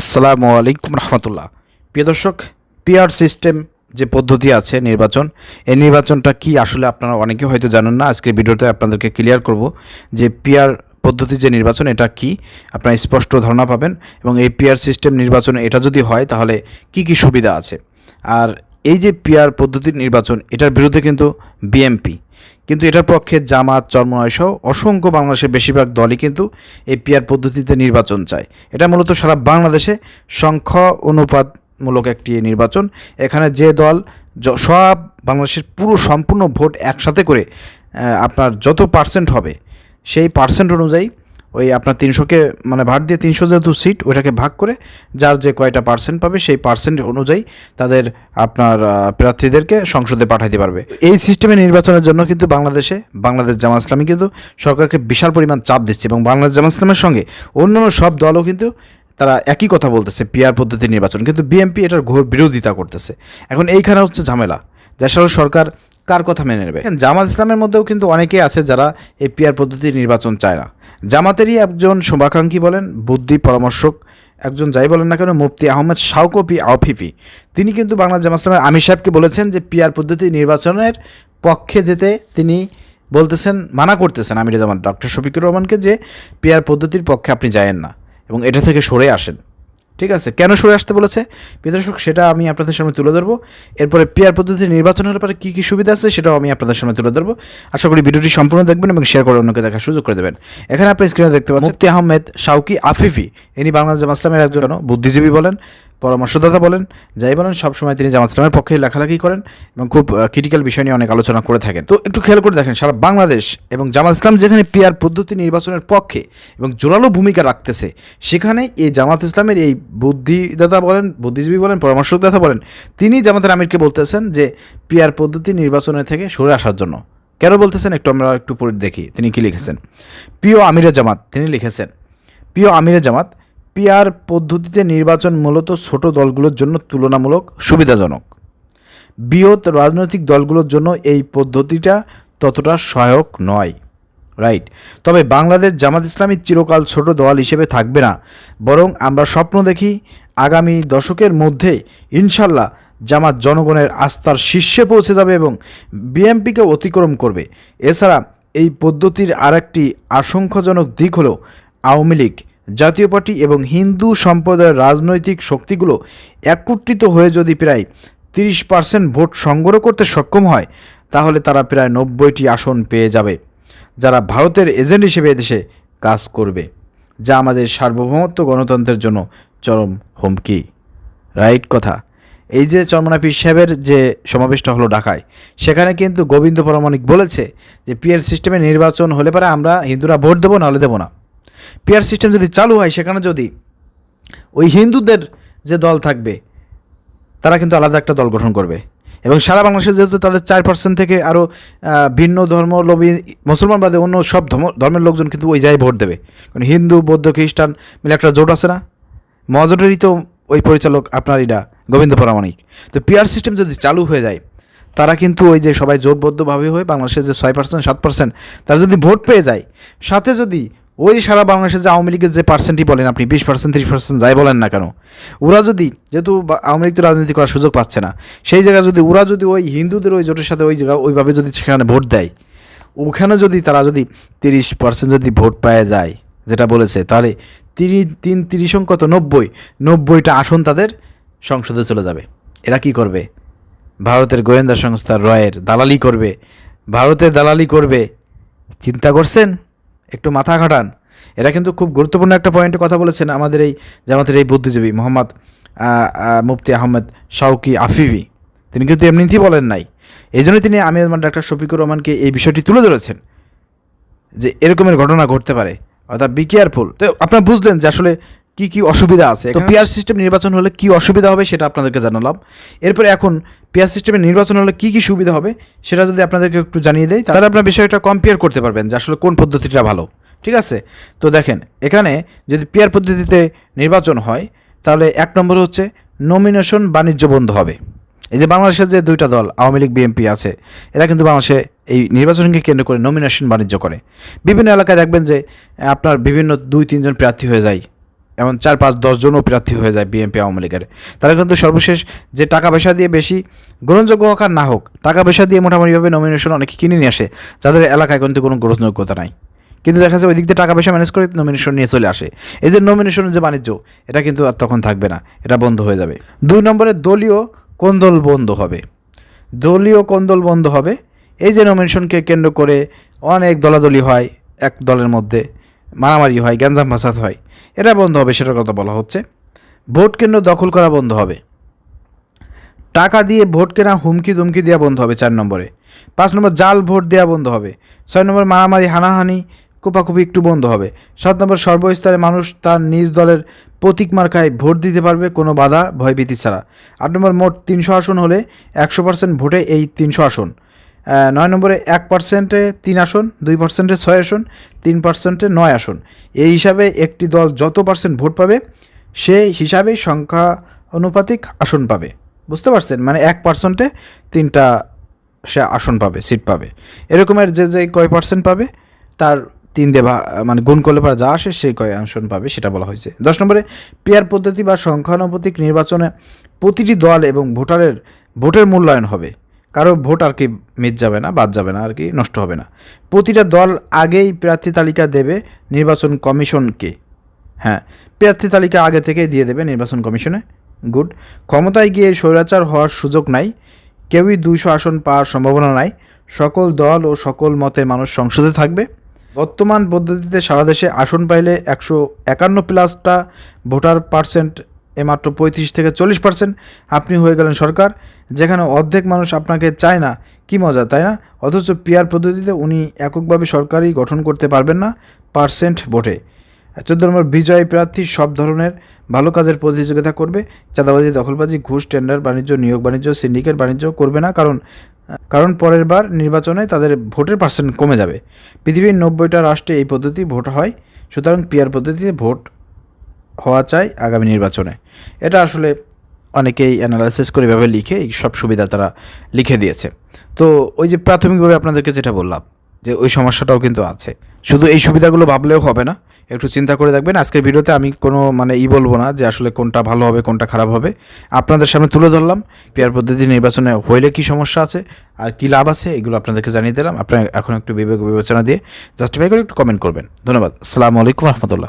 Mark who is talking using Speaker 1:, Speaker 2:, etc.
Speaker 1: আসসালামু আলাইকুম রহমতুল্লাহ। প্রিয় দর্শক পিআর সিস্টেম যে পদ্ধতি আছে নির্বাচন, এই নির্বাচনটা কি আসলে আপনারা অনেকে হয়তো জানেন না, আজকের ভিডিওতে আপনাদেরকে ক্লিয়ার করব যে পিআর পদ্ধতি যে নির্বাচন, এটা কি? আপনারা স্পষ্ট ধারণা পাবেন এবং এই পিআর সিস্টেম নির্বাচন এটা যদি হয়, তাহলে কি কি সুবিধা আছে? আর এই যে পিআর পদ্ধতির নির্বাচন, এটার বিরুদ্ধে কিন্তু বিএমপি কিন্তু এটার পক্ষে জামাত চর্মনয় সহ অসংখ্য বাংলাদেশের বেশিরভাগ দলই কিন্তু এই পিয়ার পদ্ধতিতে নির্বাচন চায়। এটা মূলত সারা বাংলাদেশে সংখ্যা অনুপাতমূলক একটি নির্বাচন। এখানে যে দল সব বাংলাদেশের পুরো সম্পূর্ণ ভোট একসাথে করে আপনার যত পার্সেন্ট হবে, সেই পার্সেন্ট অনুযায়ী ওই আপনার তিনশোকে মানে ভাগ দিয়ে তিনশো যেহেতু সিট ওইটাকে ভাগ করে যার যে কয়টা পার্সেন্ট পাবে, সেই পার্সেন্ট অনুযায়ী তাদের আপনার প্রার্থীদেরকে সংসদে পাঠাইতে পারবে। এই সিস্টেমে নির্বাচনের জন্য কিন্তু বাংলাদেশে, বাংলাদেশ জামা ইসলামী কিন্তু সরকারকে বিশাল পরিমাণ চাপ দিচ্ছে এবং বাংলাদেশ জামা ইসলামের সঙ্গে অন্যান্য সব দলও কিন্তু তারা একই কথা বলতেছে পিআর পদ্ধতি নির্বাচন। কিন্তু বিএনপি এটার ঘোর বিরোধিতা করতেছে। এখন এইখানে হচ্ছে ঝামেলা। দেশের সরকার কার কথা মেনে নেবে? জামাত ইসলামের মধ্যেও কিন্তু অনেকেই আছে যারা এই পিআর পদ্ধতির নির্বাচন চায় না। জামাতেরই একজন শুভাকাঙ্ক্ষী বলেন, বুদ্ধি পরামর্শক। একজন যাই বলেন না কেন, মুফতি আহমেদ শাওকপি আফিফি তিনি কিন্তু বাংলা জামাত ইসলামের আমির সাহেবকে বলেছেন যে পিয়ার পদ্ধতি নির্বাচনের পক্ষে যেতে তিনি বলতেছেন, মানা করতেছেন আমির জামান ডক্টর শফিকুর রহমানকে যে পিয়ার পদ্ধতির পক্ষে আপনি যায়েন না এবং এটা থেকে সরে আসেন। ঠিক আছে? কেন সরে আসতে বলেছে? বিদর্শক দর্শক সেটা আমি আপনাদের সামনে তুলে ধরবো। এরপরে পিআর পদ্ধতি নির্বাচনের ব্যাপারে কী কী সুবিধা আছে সেটাও আমি আপনাদের সামনে তুলে ধরবো। আশা করি ভিডিওটি সম্পূর্ণ দেখবেন এবং শেয়ার করে অন্যকে দেখার সুযোগ করে দেবেন। এখানে আপনি স্ক্রিনে দেখতে পাচ্ছেন মুফতি আহমেদ শাউকি আফিফি। ইনি বাংলাদেশ জামাত ইসলামের একজন বুদ্ধিজীবী বলেন। পরামর্শদাতা বলেন, যাই বলেন, সবসময় তিনি জামাত ইসলামের পক্ষে লেখালেখি করেন এবং খুব ক্রিটিক্যাল বিষয় নিয়ে অনেক আলোচনা করে থাকেন। তো একটু খেয়াল করে দেখেন, সারা বাংলাদেশ এবং জামাত ইসলাম যেখানে পিয়ার পদ্ধতি নির্বাচনের পক্ষে এবং জোরালো ভূমিকা রাখতেছে, সেখানে এই জামাত ইসলামের এই বুদ্ধিদাতা বলেন, বুদ্ধিজীবী বলেন, পরামর্শদাতা বলেন, তিনি জামাতের আমিরকে বলতেছেন যে, পিয়ার পদ্ধতি নির্বাচনের থেকে সরে আসার জন্য। কেন বলতেছেন? একটু আমরা একটু পরে দেখি, তিনি কি লিখেছেন? প্রিয় আমিরে জামাত, তিনি লিখেছেন, প্রিয় আমিরে জামাত পিআর পদ্ধতিতে নির্বাচন মূলত ছোট দলগুলোর জন্য তুলনামূলক সুবিধাজনক। বৃহৎ রাজনৈতিক দলগুলোর জন্য এই পদ্ধতিটা ততটা সহায়ক নয়। রাইট? তবে বাংলাদেশ জামাত ইসলামী চিরকাল ছোট দল হিসেবে থাকবে না। বরং আমরা স্বপ্ন দেখি, আগামী দশকের মধ্যে ইনশাল্লাহ জামাত জনগণের আস্থার শীর্ষে পৌঁছে যাবে এবং বিএমপিকে অতিক্রম করবে। এছাড়া এই পদ্ধতির আরেকটি আশঙ্কাজনক দিক হলো আওয়ামী লীগ। জাতীয় পার্টি এবং হিন্দু সম্প্রদায়ের রাজনৈতিক শক্তিগুলো একত্রিত হয়ে যদি প্রায় তিরিশ পার্সেন্ট ভোট সংগ্রহ করতে সক্ষম হয়, তাহলে তারা প্রায় নব্বইটি আসন পেয়ে যাবে, যারা ভারতের এজেন্ট হিসেবে এদেশে কাজ করবে, যা আমাদের সার্বভৌমত্ব গণতন্ত্রের জন্য চরম হুমকি। রাইট কথা। এই যে চরমনা পীর সাহেবের যে সমাবেশটা হলো ঢাকায়, সেখানে কিন্তু গোবিন্দ পরামাণিক বলেছে যে পিয়ার সিস্টেমে নির্বাচন হলে পরে আমরা হিন্দুরা ভোট দেবো, নাহলে দেবো না। পিয়ার সিস্টেম যদি চালু হয়, সেখানে যদি ওই হিন্দুদের যে দল থাকবে, তারা কিন্তু আলাদা একটা দল গঠন করবে। এবং সারা বাংলাদেশে যেহেতু তাদের চার পার্সেন্ট থেকে আরও ভিন্ন ধর্ম লবি মুসলমান বাদে অন্য সব ধর্ম, ধর্মের লোকজন কিন্তু ওই জায়গায় ভোট দেবে। কারণ হিন্দু, বৌদ্ধ, খ্রিস্টান মিলে একটা জোট আছে না? মহাজোটেরই তো ওই পরিচালক আপনার এটা গোবিন্দ পরামাণিক। তো পিআর সিস্টেম যদি চালু হয়ে যায়, তারা কিন্তু ওই যে সবাই জোটবদ্ধভাবে হয়ে বাংলাদেশের যে ছয় পার্সেন্ট সাত পার্সেন্ট তারা যদি ভোট পেয়ে যায়, সাথে যদি ওই সারা বাংলাদেশের যে আওয়ামী লীগের যে পার্সেন্টই বলেন আপনি, বিশ পার্সেন্ট ত্রিশ পার্সেন্ট যাই বলেন না কেন, ওরা যদি, যেহেতু আওয়ামী লীগ তো রাজনীতি করার সুযোগ পাচ্ছে না, সেই জায়গায় যদি, ওরা যদি ওই হিন্দুদের ওই জোটের সাথে ওই জায়গা, ওইভাবে যদি সেখানে ভোট দেয়, ওখানে যদি তারা যদি তিরিশ পার্সেন্ট যদি ভোট পাওয়া যায়, যেটা বলেছে, তাহলে তিরি, তিন তিরিশ কত নব্বই, নব্বইটা আসন তাদের সংসদে চলে যাবে। এরা কি করবে? ভারতের গোয়েন্দা সংস্থা রয়ের দালালি করবে। ভারতের দালালি করবে। চিন্তা করছেন? একটু মাথা ঘাটান। এরা কিন্তু খুব গুরুত্বপূর্ণ একটা পয়েন্টে কথা বলেছেন আমাদের এই জামাতের এই বুদ্ধিজীবী মোহাম্মদ মুফতি আহমেদ শাউকি আফিবি তিনি কিন্তু এমনিতেই বলেন নাই। এই জন্যই তিনি আমির ডাক্তার শফিকুর রহমানকে এই বিষয়টি তুলে ধরেছেন যে এরকমের ঘটনা ঘটতে পারে। অর্থাৎ বি কেয়ারফুল তো আপনারা বুঝলেন যে আসলে কি কি অসুবিধা আছে তো পিআর সিস্টেম নির্বাচন হলে কি অসুবিধা হবে সেটা আপনাদেরকে জানালাম। এরপরে এখন পিআর সিস্টেমের নির্বাচন হলে কি কি সুবিধা হবে সেটা যদি আপনাদেরকে একটু জানিয়ে দেয় তাহলে আপনার বিষয়টা কম্পেয়ার করতে পারবেন যে আসলে কোন পদ্ধতিটা ভালো। ঠিক আছে? তো দেখেন এখানে যদি পিআর পদ্ধতিতে নির্বাচন হয় তাহলে এক নম্বর হচ্ছে নমিনেশন বাণিজ্য বন্ধ হবে। এই যে বাংলাদেশের যে দুইটা দল আওয়ামী লীগ বিএনপি আছে এরা কিন্তু বাংলাদেশে এই নির্বাচনকে কেন্দ্র করে নমিনেশন বাণিজ্য করে। বিভিন্ন এলাকায় দেখবেন যে আপনার বিভিন্ন দুই তিনজন প্রার্থী হয়ে যায়। এমন চার পাঁচ দশজনও প্রার্থী হয়ে যায় বিএনপি আওয়ামী লীগের। তারা কিন্তু সর্বশেষ যে টাকা পয়সা দিয়ে বেশি গ্রহণযোগ্য হোক আর না হোক, টাকা পয়সা দিয়ে মোটামুটিভাবে নমিনেশন অনেকে কিনে নিয়ে আসে। যাদের এলাকায় কিন্তু কোনো গ্রহণযোগ্যতা নাই। কিন্তু দেখা যায় ওই দিক দিয়ে টাকা পয়সা ম্যানেজ করে নমিনেশন নিয়ে চলে আসে। এই যে নমিনেশনের যে বাণিজ্য, এটা কিন্তু আর তখন থাকবে না, এটা বন্ধ হয়ে যাবে। দুই নম্বরে দলীয় কোন্দল বন্ধ হবে। দলীয় কোন্দল বন্ধ হবে। এই যে নমিনেশনকে কেন্দ্র করে অনেক দলাদলি হয় এক দলের মধ্যে। মারামারি হয়, গ্যাঞ্জাম ফাসাদ হয়। এটা বন্ধ হবে, সেটার কথা বলা হচ্ছে। ভোট কেন্দ্র দখল করা বন্ধ হবে। টাকা দিয়ে ভোট কেনা হুমকি দুমকি দেওয়া বন্ধ হবে চার নম্বরে। পাঁচ নম্বর, জাল ভোট দেওয়া বন্ধ হবে। ছয় নম্বর, মারামারি, হানাহানি, কোপাকুপি একটু বন্ধ হবে। সাত নম্বর, সর্বস্তরে মানুষ তার নিজ দলের প্রতীক মার্কায় ভোট দিতে পারবে, কোনো বাধা, ভয়ভীতি ছাড়া। আট নম্বর, মোট তিনশো আসন হলে একশো পার্সেন্ট ভোটে এই তিনশো আসন। নয় নম্বরে এক পার্সেন্টে তিন আসন, দুই পার্সেন্টে ছয় আসন, তিন পার্সেন্টে নয় আসন। এই হিসাবে একটি দল যত পার্সেন্ট ভোট পাবে, সে হিসাবে সংখ্যা অনুপাতিক আসন পাবে। বুঝতে পারছেন? মানে এক পার্সেন্টে তিনটা সে আসন পাবে, সিট পাবে। এরকমের যে যে কয় পার্সেন্ট পাবে, তার তিন দিয়ে মানে গুণ করলে পরে যা আসে, সেই কয় আসন পাবে, সেটা বলা হয়েছে। দশ নম্বরে, পেয়ার পদ্ধতি বা সংখ্যানুপাতিক নির্বাচনে প্রতিটি দল এবং ভোটারের, ভোটের মূল্যায়ন হবে। কারও ভোট আর কি মিট যাবে না, বাদ যাবে না, আর কি নষ্ট হবে না। প্রতিটা দল আগেই প্রার্থী তালিকা দেবে নির্বাচন কমিশনকে হ্যাঁ প্রার্থী তালিকা আগে থেকেই দিয়ে দেবে নির্বাচন কমিশনে। গুড। ক্ষমতায় গিয়ে স্বৈরাচার হওয়ার সুযোগ নাই। কেউই দুইশো আসন পাওয়ার সম্ভাবনা নাই। সকল দল ও সকল মতের মানুষ সংসদে থাকবে। বর্তমান পদ্ধতিতে সারা দেশে আসন পাইলে একশো একান্ন প্লাসটা ভোটার পার্সেন্ট এ মাত্র পঁয়ত্রিশ থেকে চল্লিশ পার্সেন্ট। আপনি হয়ে গেলেন সরকার। যেখানে অর্ধেক মানুষ আপনাকে চায় না, কি মজা, তাই না? অথচ পিয়ার পদ্ধতিতে উনি এককভাবে সরকারি গঠন করতে পারবেন না পার্সেন্ট ভোটে। চোদ্দ নম্বর, বিজয় প্রার্থী সব ধরনের ভালো কাজের প্রতিযোগিতা করবে। চাঁদাবাজি, দখলবাজি, ঘুষ, টেন্ডার, বাণিজ্য, নিয়োগ, বাণিজ্য, সিন্ডিকেট, বাণিজ্য করবে না, কারণ কারণ পরের বার নির্বাচনে তাদের ভোটের পার্সেন্ট কমে যাবে। পৃথিবীর নব্বইটা রাষ্ট্রে এই পদ্ধতি ভোট হয়, সুতরাং পিয়ার পদ্ধতিতে ভোট হওয়া চাই আগামী নির্বাচনে। এটা আসলে অনেকেই অ্যানালাইসিস করে এভাবে লিখে এই সব সুবিধা তারা লিখে দিয়েছে। তো ওই যে প্রাথমিকভাবে আপনাদেরকে যেটা বললাম, যে ওই সমস্যাটাও কিন্তু আছে। শুধু এই সুবিধাগুলো ভাবলেও হবে না, একটু চিন্তা করে দেখবেন। আজকের ভিডিওতে আমি কোনো মানে ই বলব না যে আসলে কোনটা ভালো হবে, কোনটা খারাপ হবে। আপনাদের সামনে তুলে ধরলাম, পেয়ার পদ্ধতি নির্বাচনে হইলে কী সমস্যা আছে, আর কী লাভ আছে, এগুলো আপনাদেরকে জানিয়ে দিলাম। আপনারা এখন একটু বিবেক বিবেচনা দিয়ে জাস্টিফাই করে একটু কমেন্ট করবেন। ধন্যবাদ। আসসালামু আলাইকুম রহমতুল্লাহ।